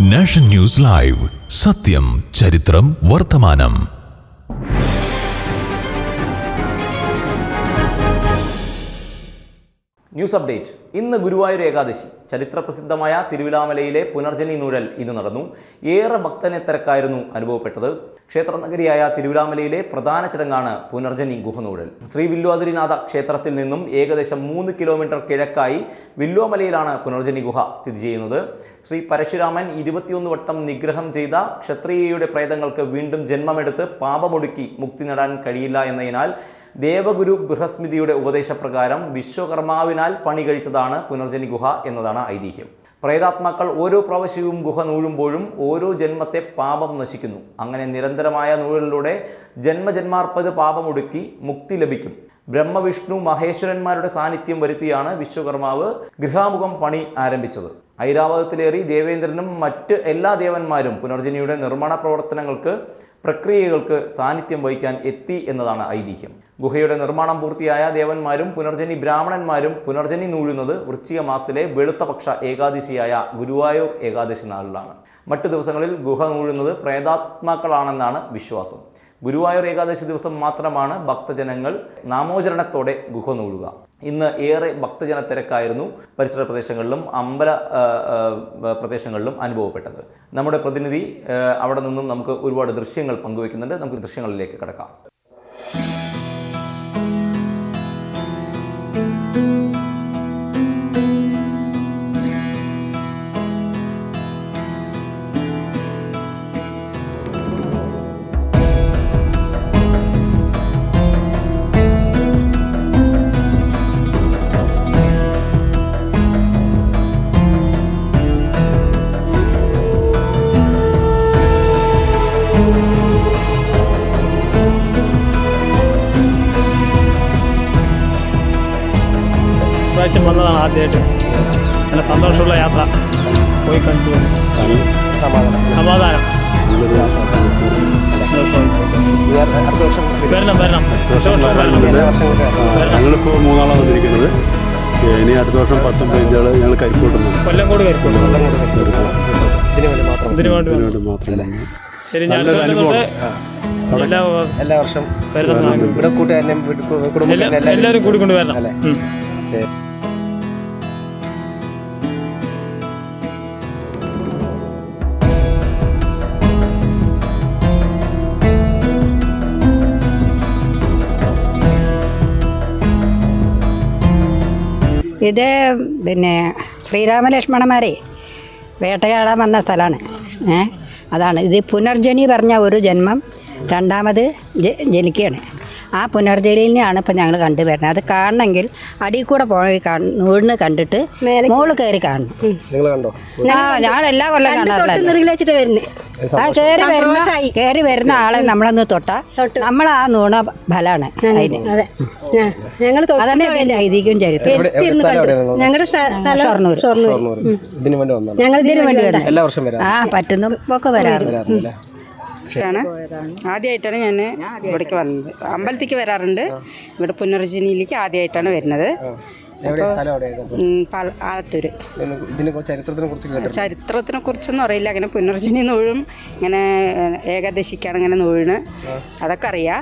Nation news live. സത്യം ചരിത്രം വർത്തമാനം. News update. ഇന്ന് ഗുരുവായൂർ ഏകാദശി. ചരിത്ര പ്രസിദ്ധമായ തിരുവിലാമലയിലെ പുനർജനി നൂഴൽ ഇന്ന് നടന്നു. ഏറെ ഭക്തനെ തിരക്കായിരുന്നു അനുഭവപ്പെട്ടത്. ക്ഷേത്ര നഗരിയായ തിരുവിലാമലയിലെ പ്രധാന ചടങ്ങാണ് പുനർജനി ഗുഹനൂഴൽ ശ്രീ വില്വാതിരിനാഥ ക്ഷേത്രത്തിൽ നിന്നും ഏകദേശം മൂന്ന് കിലോമീറ്റർ കിഴക്കായി വില്വാമലയിലാണ് പുനർജനി ഗുഹ സ്ഥിതി ചെയ്യുന്നത്. ശ്രീ പരശുരാമൻ ഇരുപത്തിയൊന്ന് വട്ടം നിഗ്രഹം ചെയ്ത ക്ഷത്രിയയുടെ പ്രേതങ്ങൾക്ക് വീണ്ടും ജന്മമെടുത്ത് പാപമൊടുക്കി മുക്തി നേടാൻ കഴിയില്ല എന്നതിനാൽ ദേവഗുരു ബൃഹസ്മിതിയുടെ ഉപദേശപ്രകാരം വിശ്വകർമാവിനാൽ പണി കഴിച്ചതാണ് പുനർജനി ഗുഹ എന്നതാണ് ഐതിഹ്യം. പ്രേതാത്മാക്കൾ ഓരോ പ്രാവശ്യവും ഗുഹ നൂഴുമ്പോഴും ഓരോ ജന്മത്തെ പാപം നശിക്കുന്നു. അങ്ങനെ നിരന്തരമായ നൂഴലിലൂടെ ജന്മജന്മാർപ്പത് പാപമൊടുക്കി മുക്തി ലഭിക്കും. ബ്രഹ്മവിഷ്ണു മഹേശ്വരന്മാരുടെ സാന്നിധ്യം വരുത്തിയാണ് വിശ്വകർമാവ് ഗൃഹാമുഖം പണി ആരംഭിച്ചത്. ഐരാവതത്തിലേറി ദേവേന്ദ്രനും മറ്റ് എല്ലാ ദേവന്മാരും പുനർജനിയുടെ നിർമ്മാണ പ്രവർത്തനങ്ങൾക്ക് പ്രക്രിയകൾക്ക് സാന്നിധ്യം വഹിക്കാൻ എത്തി എന്നതാണ് ഐതിഹ്യം. ഗുഹയുടെ നിർമ്മാണം പൂർത്തിയായ ദേവന്മാരും പുനർജനി ബ്രാഹ്മണന്മാരും പുനർജനി നൂഴുന്നത് വൃശ്ചിക മാസത്തിലെ വെളുത്തപക്ഷ ഏകാദശിയായ ഗുരുവായൂർ ഏകാദശി നാളിലാണ്. മറ്റു ദിവസങ്ങളിൽ ഗുഹ നൂഴുന്നത് പ്രേതാത്മാക്കളാണെന്നാണ് വിശ്വാസം. ഗുരുവായൂർ ഏകാദശി ദിവസം മാത്രമാണ് ഭക്തജനങ്ങൾ നാമോചരണത്തോടെ ഗുഹ നൂഴുക ഇന്ന് ഏറെ ഭക്തജന തിരക്കായിരുന്നു പരിസര പ്രദേശങ്ങളിലും അമ്പല പ്രദേശങ്ങളിലും അനുഭവപ്പെട്ടത്. നമ്മുടെ പ്രതിനിധി അവിടെ നിന്നും നമുക്ക് ഒരുപാട് ദൃശ്യങ്ങൾ പങ്കുവെക്കുന്നുണ്ട് നമുക്ക് ദൃശ്യങ്ങളിലേക്ക് കിടക്കാം. പ്രാവശ്യം വന്നതാണ് ആദ്യമായിട്ട്. നല്ല സന്തോഷമുള്ള യാത്ര. പോയി കണ്ടു. സമാധാനം. വരണം വരണം. വരണം. ഞങ്ങളിപ്പോൾ മൂന്നാളാണ് വന്നിരിക്കുന്നത്. ഇനി അടുത്ത വർഷം പത്തും പതിനഞ്ചാൾ ഞങ്ങൾ കരിക്കോട്ടുന്നു കൊല്ലംകോട് കൂടി. അതിനുവേണ്ടി മാത്രം. ശരി ഞാൻ. എല്ലാ വർഷം ഇവിടെ കൂട്ടുകാരനെയും എല്ലാവരും കൂടി കൊണ്ട് വരണം. അല്ലേ? ഇത് പിന്നെ ശ്രീരാമലക്ഷ്മണന്മാരെ വേട്ടയാടാൻ വന്ന സ്ഥലമാണ്. ഏ? അതാണ്. ഇത് പുനർജനി പറഞ്ഞ ഒരു ജന്മം. രണ്ടാമത് ജനിക്കുകയാണ് ആ പുനർജനിനെയാണ് ഇപ്പം ഞങ്ങൾ കണ്ടുവരുന്നത് അത് കാണണമെങ്കിൽ അടിയിൽ കൂടെ പോയി നൂടിന് കണ്ടിട്ട് മോൾ കയറി കാണണം. നിങ്ങൾ കണ്ടോ? ആ ഞാൻ എല്ലാ കൊല്ലം കാണാറുള്ളത് ആ കയറി വരുന്ന കയറി വരുന്ന ആളെ നമ്മളൊന്ന് തൊട്ട നമ്മൾ ആ നൂണ ഫലാണ് ഞങ്ങൾ അതന്നെ ഇതിന്റെ ഐതിഹ്യം ചരിത്രം. ഞങ്ങളുടെ ഷൊർണൂർ ഞങ്ങൾ ഇതിനു വേണ്ടി വന്നു എല്ലാ ഒക്കെ ആ വരാറുണ്ട്. ആണ് ആദ്യമായിട്ടാണ് ഞാൻ ഇവിടേക്ക് വന്നത്. അമ്പലത്തേക്ക് വരാറുണ്ട്. ഇവിടെ പുനർജനിയിലേക്ക് ആദ്യമായിട്ടാണ് വരുന്നത്. ആലത്തൂര്. ചരിത്രത്തിനെ കുറിച്ചൊന്നും അറിയില്ല. അങ്ങനെ പുനർജനി നൂഴും ഇങ്ങനെ ഏകാദശിക്കാണ് ഇങ്ങനെ നൂഴിന് അതൊക്കെ അറിയാം.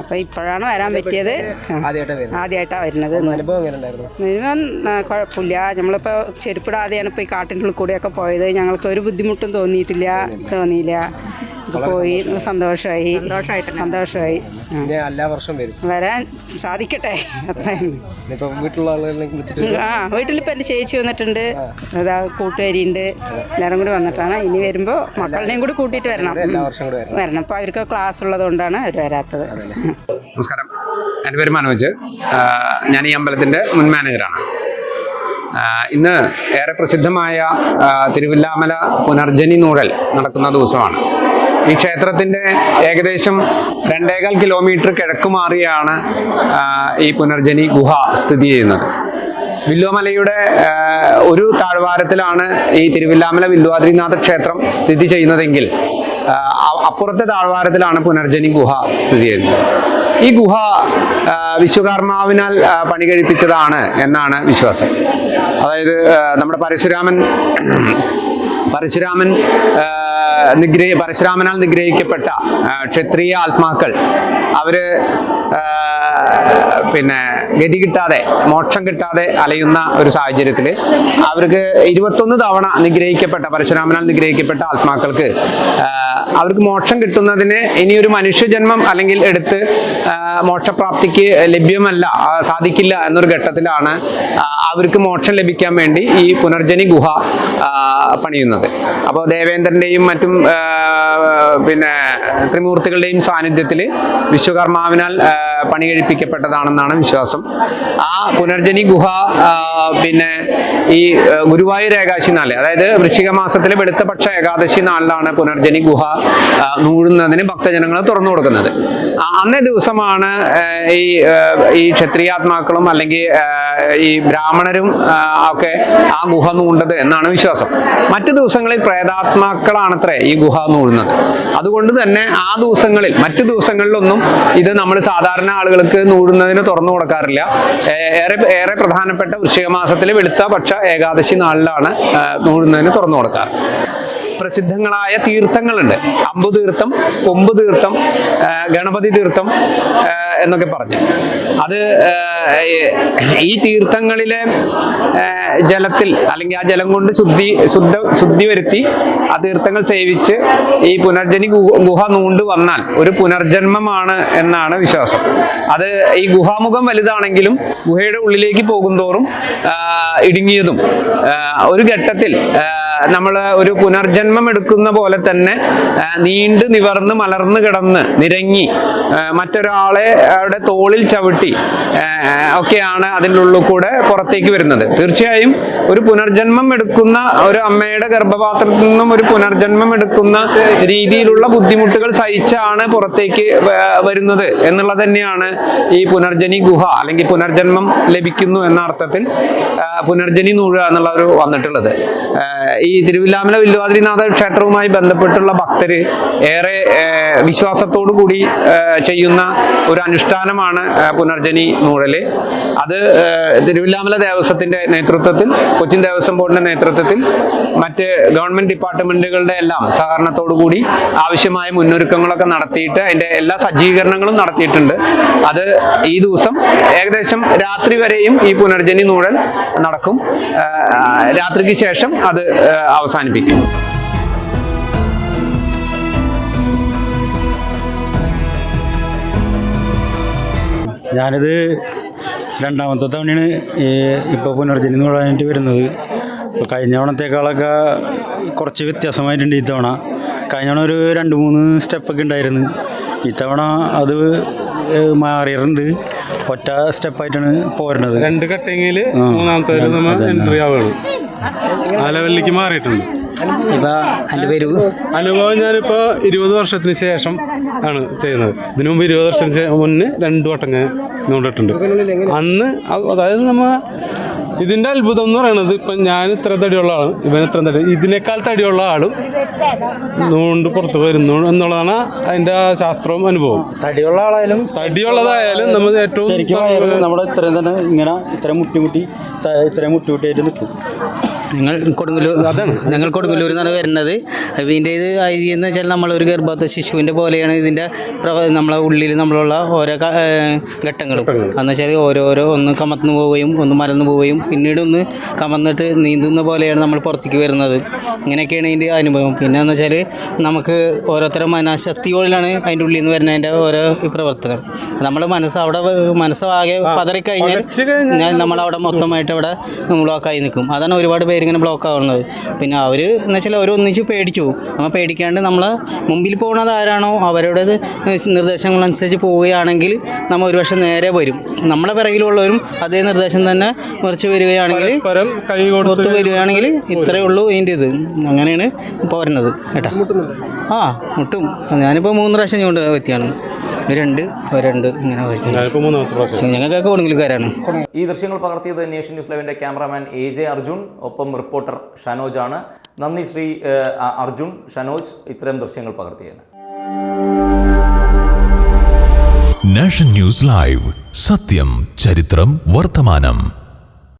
അപ്പൊ ഇപ്പോഴാണ് വരാൻ പറ്റിയത്. ആദ്യമായിട്ടാണ് വരുന്നത്? മിനിമം കുഴപ്പമില്ല. നമ്മളിപ്പോൾ ചെരുപ്പിടാതെയാണ് ഇപ്പോൾ ഈ കാട്ടിന്റെ ഉള്ളിൽ കൂടെയൊക്കെ പോയത്. ഞങ്ങൾക്ക് ഒരു ബുദ്ധിമുട്ടും തോന്നിയിട്ടില്ല. തോന്നിയില്ല. പോയി. സന്തോഷമായി. സന്തോഷമായി. എല്ലാ വർഷം വരും. വരാൻ സാധിക്കട്ടെ. അത്രയും. ആ വീട്ടിലിപ്പോൾ എന്റെ ചേച്ചി വന്നിട്ടുണ്ട്. അതാ കൂട്ടുകാരിയുണ്ട്. എല്ലാവരും കൂടി വന്നിട്ടാണ്. ഇനി വരുമ്പോൾ മക്കളുടെയും കൂടി കൂട്ടിയിട്ട് വരണം. എല്ലാ വർഷം കൂടെ വരണം. അപ്പൊ അപ്പോൾ അവർക്ക് ക്ലാസ് ഉള്ളതുകൊണ്ടാണ് അവർ വരാത്തത്. നമസ്കാരം. എന്റെ പേര് മനോജ്. ഞാൻ ഈ അമ്പലത്തിന്റെ മുൻ മാനേജറാണ്. ഇന്ന് ഏറെ പ്രസിദ്ധമായ തിരുവില്ലാമല പുനർജനി നൂഴൽ നടക്കുന്ന ദിവസമാണ്. ഈ ക്ഷേത്രത്തിന്റെ ഏകദേശം രണ്ടേകാൽ കിലോമീറ്റർ കിഴക്ക് മാറിയാണ് ഈ പുനർജനി ഗുഹ സ്ഥിതി ചെയ്യുന്നത്. വില്ലുവമലയുടെ ഒരു താഴ്വാരത്തിലാണ് ഈ തിരുവില്ലാമല വില്ലുവാദ്രിനാഥ ക്ഷേത്രം സ്ഥിതി ചെയ്യുന്നതെങ്കിൽ അപ്പുറത്തെ താഴ്വാരത്തിലാണ് പുനർജനി ഗുഹ സ്ഥിതി ചെയ്യുന്നത്. ഈ ഗുഹ വിശ്വകർമാവിനാൽ പണി കഴിപ്പിച്ചതാണ് എന്നാണ് വിശ്വാസം. അതായത് നമ്മുടെ പരശുരാമൻ പരശുരാമൻ നിഗ്രഹി പരശുരാമനാൽ നിഗ്രഹിക്കപ്പെട്ട ക്ഷത്രിയ ആത്മാക്കൾ അവർ പിന്നെ ഗതി കിട്ടാതെ മോക്ഷം കിട്ടാതെ അലയുന്ന ഒരു സാഹചര്യത്തിൽ അവർക്ക് ഇരുപത്തൊന്ന് തവണ നിഗ്രഹിക്കപ്പെട്ട പരശുരാമനാൽ നിഗ്രഹിക്കപ്പെട്ട ആത്മാക്കൾക്ക് അവർക്ക് മോക്ഷം കിട്ടുന്നതിന് ഇനി ഒരു മനുഷ്യജന്മം അല്ലെങ്കിൽ എടുത്ത് മോക്ഷപ്രാപ്തിക്ക് ലഭ്യമല്ല സാധിക്കില്ല എന്നൊരു ഘട്ടത്തിലാണ് അവർക്ക് മോക്ഷം ലഭിക്കാൻ വേണ്ടി ഈ പുനർജനി ഗുഹ പണിയുന്നത്. അപ്പോൾ ദേവേന്ദ്രന്റെയും മറ്റും പിന്നെ ത്രിമൂർത്തികളുടെയും സാന്നിധ്യത്തിൽ വിശ്വകർമാവിനാൽ പണി കഴിപ്പിക്കപ്പെട്ടതാണെന്നാണ് വിശ്വാസം. ആ പുനർജനി ഗുഹ പിന്നെ ഈ ഗുരുവായൂർ ഏകാദശി നാളിൽ അതായത് വൃശ്ചിക മാസത്തിലെ വെളുത്ത പക്ഷ ഏകാദശി നാളിലാണ് പുനർജനി ഗുഹ ആ, നൂഴുന്നതിന് ഭക്തജനങ്ങൾ തുറന്നു കൊടുക്കുന്നത്. അന്നേ ദിവസമാണ് ഈ ഈ ക്ഷത്രിയാത്മാക്കളും അല്ലെങ്കിൽ ഈ ബ്രാഹ്മണരും ഒക്കെ ആ ഗുഹ നൂണ്ടത് എന്നാണ് വിശ്വാസം. മറ്റു ദിവസങ്ങളിൽ പ്രേതാത്മാക്കളാണത്രേ ഈ ഗുഹ നൂഴുന്നത് അതുകൊണ്ട് തന്നെ ആ ദിവസങ്ങളിൽ മറ്റു ദിവസങ്ങളിലൊന്നും ഇത് നമ്മൾ സാധാരണ ആളുകൾക്ക് നൂഴുന്നതിന് തുറന്നു കൊടുക്കാറില്ല. ഏറെ ഏറെ പ്രധാനപ്പെട്ട വൃശ്ചിക മാസത്തിലെ വെളുത്ത പക്ഷ ഏകാദശി നാളിലാണ് നൂഴുന്നതിന് തുറന്നു കൊടുക്കാറ്. പ്രസിദ്ധങ്ങളായ തീർത്ഥങ്ങളുണ്ട്. അമ്പു തീർത്ഥം കൊമ്പ് തീർത്ഥം ഗണപതി തീർത്ഥം എന്നൊക്കെ പറഞ്ഞു. അത് ഈ തീർത്ഥങ്ങളിലെ ജലത്തിൽ അല്ലെങ്കിൽ ആ ജലം കൊണ്ട് ശുദ്ധി ശുദ്ധ ശുദ്ധി വരുത്തി ആ തീർത്ഥങ്ങൾ സേവിച്ച് ഈ പുനർജനി ഗുഹ നൂണ്ടു വന്നാൽ ഒരു പുനർജന്മമാണ് എന്നാണ് വിശ്വാസം. അത് ഈ ഗുഹാമുഖം വലുതാണെങ്കിലും ഗുഹയുടെ ഉള്ളിലേക്ക് പോകുന്തോറും ഇടുങ്ങിയതും ഒരു ഘട്ടത്തിൽ നമ്മൾ ഒരു പുനർജന്മം എടുക്കുന്ന പോലെ തന്നെ നീണ്ടു നിവർന്ന് മലർന്നു കിടന്ന് നിരങ്ങി മറ്റൊരാളെ അവരുടെ തോളിൽ ചവിട്ടി ഒക്കെയാണ് അതിന്റെ ഉള്ളിൽ കൂടെ പുറത്തേക്ക് വരുന്നത്. തീർച്ചയായും ഒരു പുനർജന്മം എടുക്കുന്ന ഒരു അമ്മയുടെ ഗർഭപാത്രത്തിൽ നിന്നും ഒരു പുനർജന്മം എടുക്കുന്ന രീതിയിലുള്ള ബുദ്ധിമുട്ടുകൾ സഹിച്ചാണ് പുറത്തേക്ക് വരുന്നത് എന്നുള്ളത് തന്നെയാണ് ഈ പുനർജനി ഗുഹ അല്ലെങ്കിൽ പുനർജന്മം ലഭിക്കുന്നു എന്ന അർത്ഥത്തിൽ പുനർജനി നൂഴ എന്നുള്ള ഒരു വന്നിട്ടുള്ളത് ഈ തിരുവില്ലാമല വില്ലുവാതിരിനാഥ ക്ഷേത്രവുമായി ബന്ധപ്പെട്ടുള്ള ഭക്തര് ഏറെ വിശ്വാസത്തോടു കൂടി ചെയ്യുന്ന ഒരു അനുഷ്ഠാനമാണ് പുനർജനി നൂഴൽ അത് തിരുവില്ലാമല ദേവസ്വത്തിന്റെ നേതൃത്വത്തിൽ കൊച്ചിൻ ദേവസ്വം ബോർഡിന്റെ നേതൃത്വത്തിൽ മറ്റ് ഗവൺമെന്റ് ഡിപ്പാർട്ട്മെന്റുകളുടെ എല്ലാം സഹകരണത്തോടു കൂടി ആവശ്യമായ മുന്നൊരുക്കങ്ങളൊക്കെ നടത്തിയിട്ട് അതിന്റെ എല്ലാ സജ്ജീകരണങ്ങളും നടത്തിയിട്ടുണ്ട്. അത് ഈ ദിവസം ഏകദേശം രാത്രി വരെയും ഈ പുനർജനി നൂഴൽ നടക്കും. രാത്രിക്ക് ശേഷം അത് അവസാനിപ്പിക്കും. ഞാനിത് രണ്ടാമത്തെ തവണയാണ് ഈ ഇപ്പോൾ പുനർജനി പറഞ്ഞിട്ട് വരുന്നത്. ഇപ്പോൾ കഴിഞ്ഞ തവണത്തേക്കാളൊക്കെ കുറച്ച് വ്യത്യാസമായിട്ടുണ്ട് ഈ തവണ. കഴിഞ്ഞ തവണ ഒരു രണ്ട് മൂന്ന് സ്റ്റെപ്പൊക്കെ ഉണ്ടായിരുന്നു. ഇത്തവണ അത് മാറിയിട്ടുണ്ട്. ഒറ്റ സ്റ്റെപ്പായിട്ടാണ് പോരുന്നത്. രണ്ട് കട്ടിങ്ങിൽ. മൂന്നാമത്തെ എൻട്രി ആ ലെവലിലേക്ക് മാറിയിട്ടുണ്ട്. അനുഭവം ഞാനിപ്പോൾ ഇരുപത് വർഷത്തിന് ശേഷം ആണ് ചെയ്യുന്നത്. ഇതിനു മുമ്പ് ഇരുപത് വർഷത്തിന് മുന്നേ രണ്ടു വട്ടം ഞാൻ നോണ്ടിട്ടുണ്ട് അന്ന് അതായത് നമ്മ ഇതിന്റെ അത്ഭുതം എന്ന് പറയുന്നത് ഇപ്പം ഞാൻ ഇത്ര തടിയുള്ള ആളും ഇവൻ ഇത്ര തടി ഇതിനേക്കാൾ തടിയുള്ള ആളും നൂണ്ട് പുറത്ത് വരുന്നു എന്നുള്ളതാണ് അതിന്റെ ആ ശാസ്ത്രവും അനുഭവം തടിയുള്ള ആളായാലും തടിയുള്ളതായാലും നമ്മൾ ഏറ്റവും നമ്മുടെ ഇത്രയും തന്നെ ഇങ്ങനെ ഇത്രയും മുട്ടി മുട്ടി ഇത്രയും മുട്ടി മുട്ടിയായിട്ട് നിൽക്കും. ഞങ്ങൾ കൊടുങ്ങല്ലൂർ ഞങ്ങൾ കൊടുങ്ങല്ലൂരിൽ നിന്നാണ് വരുന്നത്. അപ്പോൾ ഇതിന്റെ ഇത് എന്ന് വെച്ചാൽ നമ്മളൊരു ഗർഭത്തെ ശിശുവിന്റെ പോലെയാണ് ഇതിന്റെ പ്രവ നമ്മളെ ഉള്ളിൽ നമ്മളുള്ള ഓരോ ഘട്ടങ്ങളും. എന്ന് വെച്ചാൽ ഓരോരോ ഒന്ന് കമത്തുന്നു പോവുകയും ഒന്ന് മലന്നു പോവുകയും പിന്നീട് ഒന്ന് കമന്നിട്ട് നീന്തുന്ന പോലെയാണ് നമ്മൾ പുറത്തേക്ക് വരുന്നത്. ഇങ്ങനെയൊക്കെയാണ് ഇതിന്റെ അനുഭവം. പിന്നെ എന്ന് വെച്ചാൽ നമുക്ക് ഓരോരുത്തരും മനഃശക്തിയോടിലാണ് അതിന്റെ ഉള്ളിൽ നിന്ന് വരുന്നതിന്റെ ഓരോ പ്രവർത്തനം. നമ്മൾ മനസ്സ് അവിടെ മനസ്സാകെ പതറിക്കഴിഞ്ഞാൽ ഞാൻ നമ്മളവിടെ മൊത്തമായിട്ട് അവിടെ ബ്ലോക്കായി നിൽക്കും. അതാണ് ഒരുപാട് പേര് ഇങ്ങനെ ബ്ലോക്ക് ആവുന്നത്. പിന്നെ അവർ എന്ന് വെച്ചാൽ അവർ ഒന്നിച്ച് പേടിച്ചു പോകും നമ്മൾ പേടിക്കാണ്ട് നമ്മൾ മുമ്പിൽ പോകുന്നത് ആരാണോ അവരുടെ നിർദ്ദേശങ്ങളനുസരിച്ച് പോവുകയാണെങ്കിൽ നമ്മൾ ഒരു പക്ഷേ നേരെ വരും. നമ്മളെ പിറകിലുള്ളവരും അതേ നിർദ്ദേശം തന്നെ മറിച്ച് വരികയാണെങ്കിൽ പരസ്പരം കൈ കൊടുത്ത് വരികയാണെങ്കിൽ ഇത്രയേ ഉള്ളൂ ഇതിന്റെ ഇത്. അങ്ങനെയാണ് പോരുന്നത് കേട്ടോ. ആ മുട്ടും. ഞാനിപ്പോൾ മൂന്ന് പ്രാവശ്യം കൊണ്ട് വ്യക്തിയാണ് രണ്ട് രണ്ട് ഇങ്ങനെ ഞങ്ങൾക്കൊക്കെ കൊടുങ്ങലുകാരാണ് ഈ ദൃശ്യങ്ങൾ പകർത്തിയത് നേഷൻ ന്യൂസ് ലൈവിന്റെ ക്യാമറാമാൻ എ ജെ അർജുൻ ഒപ്പം റിപ്പോർട്ടർ ഷനോജ് ആണ്. നന്ദി ശ്രീ അർജുൻ ഷനോജ് ഇത്തരം ദൃശ്യങ്ങൾ പകർത്തിയതിന്. Nation news live. സത്യം ചരിത്രം വർത്തമാനം.